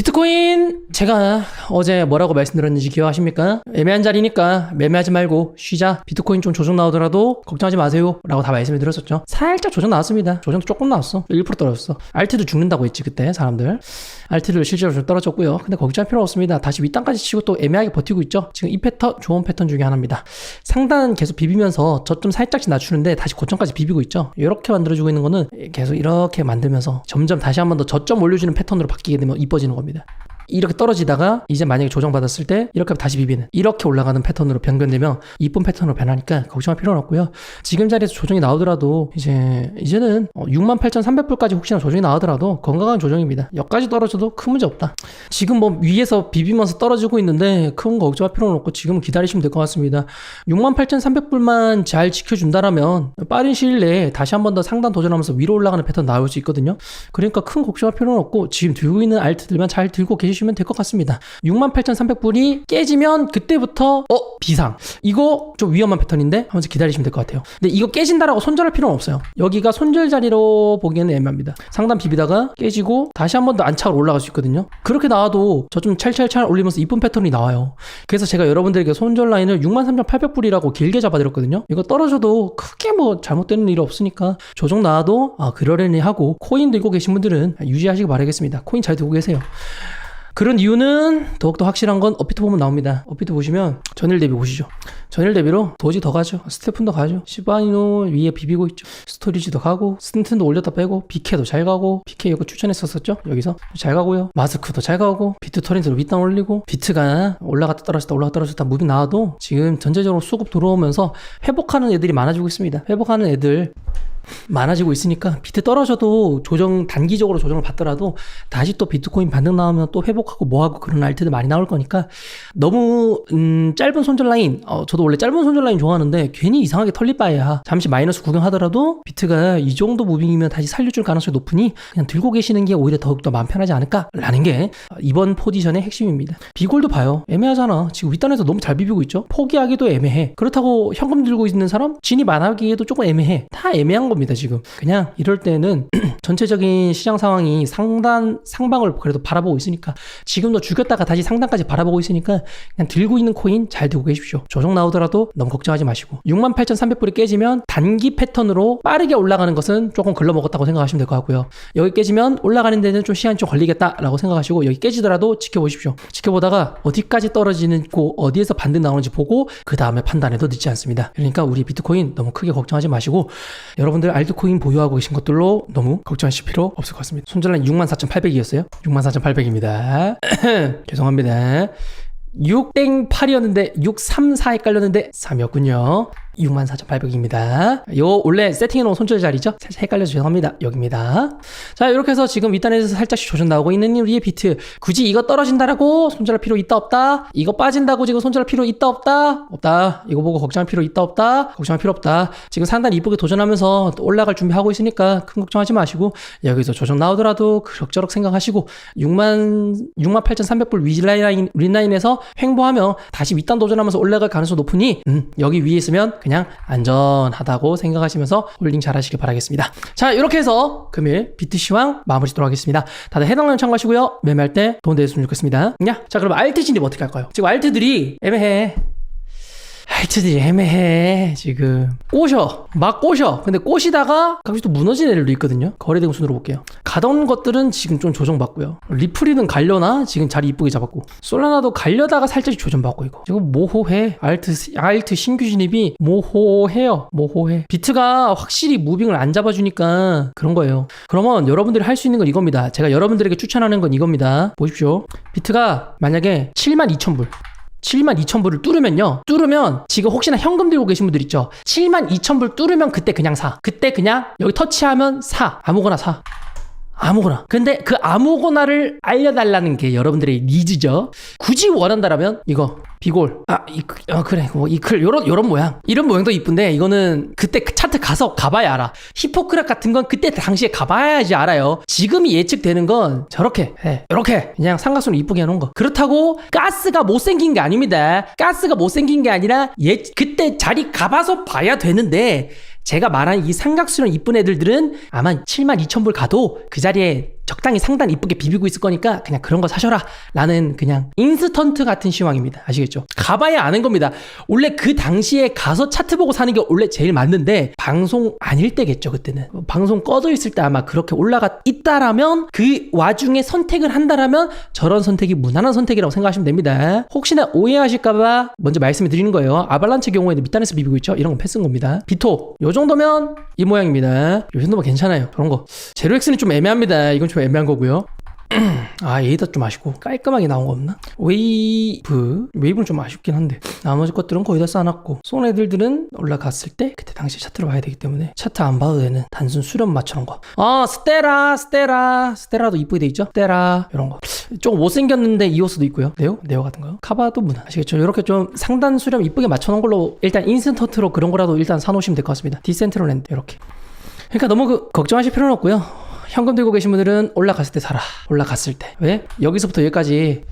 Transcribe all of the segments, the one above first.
비트코인 제가 어제 뭐라고 말씀드렸는지 기억하십니까? 애매한 자리니까 매매하지 말고 쉬자. 비트코인 좀 조정 나오더라도 걱정하지 마세요. 라고 다 말씀을 드렸었죠. 살짝 조정 나왔습니다. 조정도 조금 나왔어. 1% 떨어졌어. 알트도 죽는다고 했지 그때 사람들. 알트도 실제로 좀 떨어졌고요. 근데 걱정할 필요 없습니다. 다시 윗단까지 치고 또 애매하게 버티고 있죠. 지금 이 패턴 좋은 패턴 중에 하나입니다. 상단 계속 비비면서 저점 살짝씩 낮추는데 다시 고점까지 비비고 있죠. 이렇게 만들어주고 있는 거는 계속 이렇게 만들면서 점점 다시 한 번 더 저점 올려주는 패턴으로 바뀌게 되면 이뻐지는 겁니다. 합니다. 이렇게 떨어지다가 이제 만약에 조정받았을 때 이렇게 다시 비비는 이렇게 올라가는 패턴으로 변경되면 이쁜 패턴으로 변하니까 걱정할 필요는 없고요. 지금 자리에서 조정이 나오더라도 이제 이제는 68,300불까지 혹시나 조정이 나오더라도 건강한 조정입니다. 여기까지 떨어져도 큰 문제 없다. 지금 뭐 위에서 비비면서 떨어지고 있는데 큰 걱정할 필요는 없고 지금은 기다리시면 될 것 같습니다. 68,300불만 잘 지켜준다라면 빠른 시일 내에 다시 한 번 더 상단 도전하면서 위로 올라가는 패턴 나올 수 있거든요. 그러니까 큰 걱정할 필요는 없고 지금 들고 있는 알트들만 잘 들고 계시 면 될 것 같습니다. 68,300불이 깨지면 그때부터 어 비상 이거 좀 위험한 패턴인데 하면서 기다리시면 될 것 같아요. 근데 이거 깨진다라고 손절할 필요는 없어요. 여기가 손절 자리로 보기에는 애매합니다. 상단 비비다가 깨지고 다시 한 번 더 안착을 올라갈 수 있거든요. 그렇게 나와도 저 좀 찰찰찰 올리면서 이쁜 패턴이 나와요. 그래서 제가 여러분들에게 손절 라인을 63,800불이라고 길게 잡아드렸거든요. 이거 떨어져도 크게 뭐 잘못되는 일 없으니까 조정 나와도 아 그러려니 하고 코인 들고 계신 분들은 유지하시기 바라겠습니다. 코인 잘 들고 계세요. 그런 이유는 더욱더 확실한 건 업비트 보면 나옵니다. 업비트 보시면 전일 대비 보시죠. 전일 대비로 도지 더 가죠. 스테픈도 가죠. 시바이노 위에 비비고 있죠. 스토리지도 가고 스틴튼도 올렸다 빼고 비케도 잘 가고 비케 이거 추천했었었죠. 여기서 잘 가고요. 마스크도 잘 가고 비트 터렌트로 윗단 올리고 비트가 올라갔다 떨어졌다 올라갔다 떨어졌다 무빙 나와도 지금 전체적으로 수급 들어오면서 회복하는 애들이 많아지고 있습니다. 회복하는 애들 많아지고 있으니까 비트 떨어져도 조정 단기적으로 조정을 받더라도 다시 또 비트코인 반등 나오면 또 회복하고 뭐하고 그런 알트들 많이 나올 거니까 너무 음, 짧은 손절 라인 어, 저도 원래 짧은 손절 라인 좋아하는데 괜히 이상하게 털릴 바에야. 잠시 마이너스 구경하더라도 비트가 이 정도 무빙이면 다시 살려줄 가능성이 높으니 그냥 들고 계시는 게 오히려 더욱더 마음 편하지 않을까라는 게 이번 포지션의 핵심입니다. 비골도 봐요. 애매하잖아. 지금 윗단에서 너무 잘 비비고 있죠? 포기하기도 애매해. 그렇다고 현금 들고 있는 사람? 진입 안 하기에도 조금 애매해. 다 애매한 겁니다 지금. 그냥 이럴 때는 전체적인 시장 상황이 상단 상방을 그래도 바라보고 있으니까 지금도 죽였다가 다시 상단까지 바라보고 있으니까 그냥 들고 있는 코인 잘 들고 계십시오. 조정 나오더라도 너무 걱정하지 마시고 68,300불이 깨지면 단기 패턴으로 빠르게 올라가는 것은 조금 글러먹었다고 생각하시면 될 것 같고요. 여기 깨지면 올라가는 데는 좀 시간이 좀 걸리겠다라고 생각하시고 여기 깨지더라도 지켜보십시오. 지켜보다가 어디까지 떨어지는 고 어디에서 반등 나오는지 보고 그 다음에 판단해도 늦지 않습니다. 그러니까 우리 비트코인 너무 크게 걱정하지 마시고 여러분들 알트코인 보유하고 계신 것들로 너무 걱정하실 필요 없을 것 같습니다. 손절란 64,800이었어요. 64,800입니다. 죄송합니다. 6땡 8이었는데 634 헷갈렸는데 3이었군요. 64,800입니다. 요 원래 세팅해놓은 손절 자리죠? 살짝 헷갈려서 죄송합니다. 여기입니다. 자 이렇게 해서 지금 윗단에서 살짝씩 조정 나오고 있는 우리의 비트 굳이 이거 떨어진다라고 손절할 필요 있다 없다? 이거 빠진다고 지금 손절할 필요 있다 없다? 없다. 이거 보고 걱정할 필요 있다 없다? 걱정할 필요 없다. 지금 상단 이쁘게 도전하면서 또 올라갈 준비하고 있으니까 큰 걱정하지 마시고 여기서 조정 나오더라도 그럭저럭 생각하시고 6만 68,300불 위라인 윗라인에서 횡보하며 다시 윗단 도전하면서 올라갈 가능성 높으니 음, 여기 위에 있으면 그냥 안전하다고 생각하시면서 홀딩 잘 하시길 바라겠습니다. 자, 이렇게 해서 금일 시황 마무리 짓도록 하겠습니다. 다들 해당 내용 참고하시고요. 매매할 때 도움 되셨으면 좋겠습니다. 야, 자, 그럼 알트 진입 어떻게 할까요? 지금 알트들이 애매해. 알트들이 애매해 지금. 꼬셔. 막 꼬셔. 근데 꼬시다가 가끔씩 또 무너지는 애들도 있거든요. 거래대금 순으로 볼게요. 가던 것들은 지금 좀 조정받고요. 리프리는 갈려나? 지금 자리 이쁘게 잡았고. 솔라나도 갈려다가 살짝 조정받고 이거. 지금 모호해. 알트 알트 신규 진입이 모호해요. 모호해. 비트가 확실히 무빙을 안 잡아주니까 그런 거예요. 그러면 여러분들이 할 수 있는 건 이겁니다. 제가 여러분들에게 추천하는 건 이겁니다. 보십시오. 비트가 만약에 7만 2천 불 7만 2천 불을 뚫으면요. 뚫으면 지금 혹시나 현금 들고 계신 분들 있죠. 7만 2천 불 뚫으면 그때 그냥 사. 그때 그냥 여기 터치하면 사. 아무거나 사. 아무거나. 근데 그 아무거나를 알려달라는 게 여러분들의 니즈죠. 굳이 원한다라면 이거 비골. 아, 이, 아 그래. 뭐 이클 요런 요런 모양. 이런 모양도 이쁜데 이거는 그때 그 차트 가서 가봐야 알아. 히포크락 같은 건 그때 당시에 가봐야지 알아요. 지금이 예측되는 건 저렇게 해. 이렇게 그냥 삼각수로 이쁘게 해놓은 거. 그렇다고 가스가 못생긴 게 아닙니다. 가스가 못생긴 게 아니라 예 그때 자리 가봐서 봐야 되는데 제가 말한 이 삼각수는 이쁜 애들들은 아마 7만 2천 불 가도 그 자리에 적당히 상단 이쁘게 비비고 있을 거니까 그냥 그런 거 사셔라. 라는 그냥 인스턴트 같은 시황입니다. 아시겠죠? 가봐야 아는 겁니다. 원래 그 당시에 가서 차트 보고 사는 게 원래 제일 맞는데 방송 아닐 때겠죠 그때는. 방송 꺼져 있을 때 아마 그렇게 올라가 있다라면 그 와중에 선택을 한다라면 저런 선택이 무난한 선택이라고 생각하시면 됩니다. 혹시나 오해하실까봐 먼저 말씀을 드리는 거예요. 아발란체 경우에는 밑단에서 비비고 있죠? 이런 건 패스인 겁니다. 비토 요 정도면 이 모양입니다. 요 정도면 괜찮아요. 그런 거. 제로엑스는 좀 애매합니다. 이건 좀 애매한 거고요. 아 에이다 좀 아쉽고. 깔끔하게 나온 거 없나? 웨이브. 웨이브는 좀 아쉽긴 한데. 나머지 것들은 거의 다 싸놨고. 쏜 애들들은 올라갔을 때 그때 당시 차트를 봐야 되기 때문에 차트 안 봐도 되는 단순 수렴 맞춰놓은 거아 스테라 스테라. 스테라도 이쁘게 돼 있죠? 스테라. 이런 거. 조금 못생겼는데 이오스도 있고요. 네오? 네오 같은 거요? 카바도 무난. 아시겠죠? 이렇게 좀 상단 수렴 이쁘게 맞춰놓은 걸로 일단 인스턴트로 그런 거라도 일단 사놓으시면 될 것 같습니다. 디센트럴랜드. 이렇게. 그러니까 너무 그, 걱정하실 필요는 없고요. 현금 들고 계신 분들은 올라갔을 때 사라. 올라갔을 때. 왜? 여기서부터 여기까지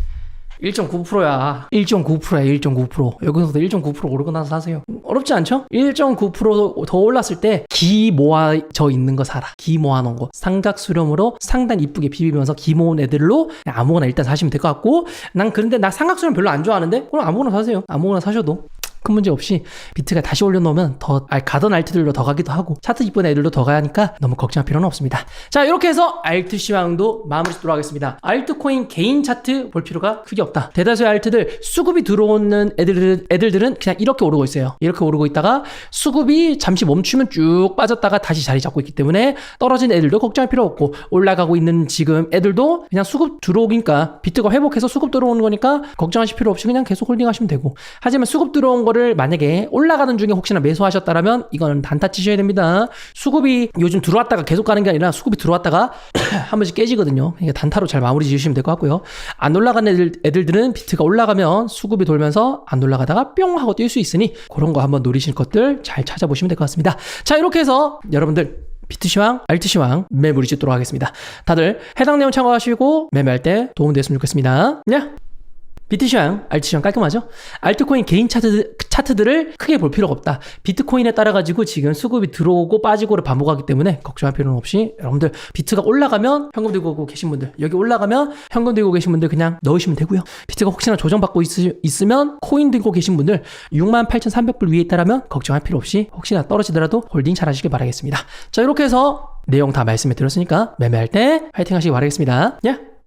1.9%야. 1.9%야, 1.9%. 여기서부터 1.9% 오르고 나서 사세요. 어렵지 않죠? 1.9%더 올랐을 때 기 모아져 있는 거 사라. 기 모아놓은 거. 삼각 수렴으로 상단 이쁘게 비비면서 기 모은 애들로 아무거나 일단 사시면 될 것 같고 난 그런데 나 삼각 수렴 별로 안 좋아하는데 그럼 아무거나 사세요. 아무거나 사셔도 큰 문제 없이 비트가 다시 올려놓으면 더 아, 가던 알트들로 더 가기도 하고 차트 이쁜 애들도 더 가니까 너무 걱정할 필요는 없습니다. 자 이렇게 해서 알트 시황도 마무리 짓도록 하겠습니다. 알트코인 개인 차트 볼 필요가 크게 없다. 대다수의 알트들 수급이 들어오는 애들, 애들들은 그냥 이렇게 오르고 있어요. 이렇게 오르고 있다가 수급이 잠시 멈추면 쭉 빠졌다가 다시 자리 잡고 있기 때문에 떨어진 애들도 걱정할 필요 없고 올라가고 있는 지금 애들도 그냥 수급 들어오니까 비트가 회복해서 수급 들어오는 거니까 걱정하실 필요 없이 그냥 계속 홀딩하시면 되고 하지만 수급 들어온 거를 만약에 올라가는 중에 혹시나 매수하셨다라면 이거는 단타 치셔야 됩니다. 수급이 요즘 들어왔다가 계속 가는 게 아니라 수급이 들어왔다가 한 번씩 깨지거든요. 그러니까 단타로 잘 마무리 지으시면 될 것 같고요. 안 올라간 애들, 애들들은 비트가 올라가면 수급이 돌면서 안 올라가다가 뿅 하고 뛸 수 있으니 그런 거 한번 노리실 것들 잘 찾아보시면 될 것 같습니다. 자 이렇게 해서 여러분들 비트시황, 알트시황 매물이 짓도록 하겠습니다. 다들 해당 내용 참고하시고 매매할 때 도움 됐으면 좋겠습니다. 야! 비트시황, 알트시황 깔끔하죠? 알트코인 개인 차트, 차트들을 크게 볼 필요가 없다. 비트코인에 따라가지고 지금 수급이 들어오고 빠지고를 반복하기 때문에 걱정할 필요는 없이 여러분들 비트가 올라가면 현금 들고 계신 분들 여기 올라가면 현금 들고 계신 분들 그냥 넣으시면 되고요. 비트가 혹시나 조정받고 있, 으면 코인 들고 계신 분들 68,300불 위에 있다라면 걱정할 필요 없이 혹시나 떨어지더라도 홀딩 잘 하시길 바라겠습니다. 자 이렇게 해서 내용 다 말씀해 드렸으니까 매매할 때 화이팅 하시기 바라겠습니다. 예?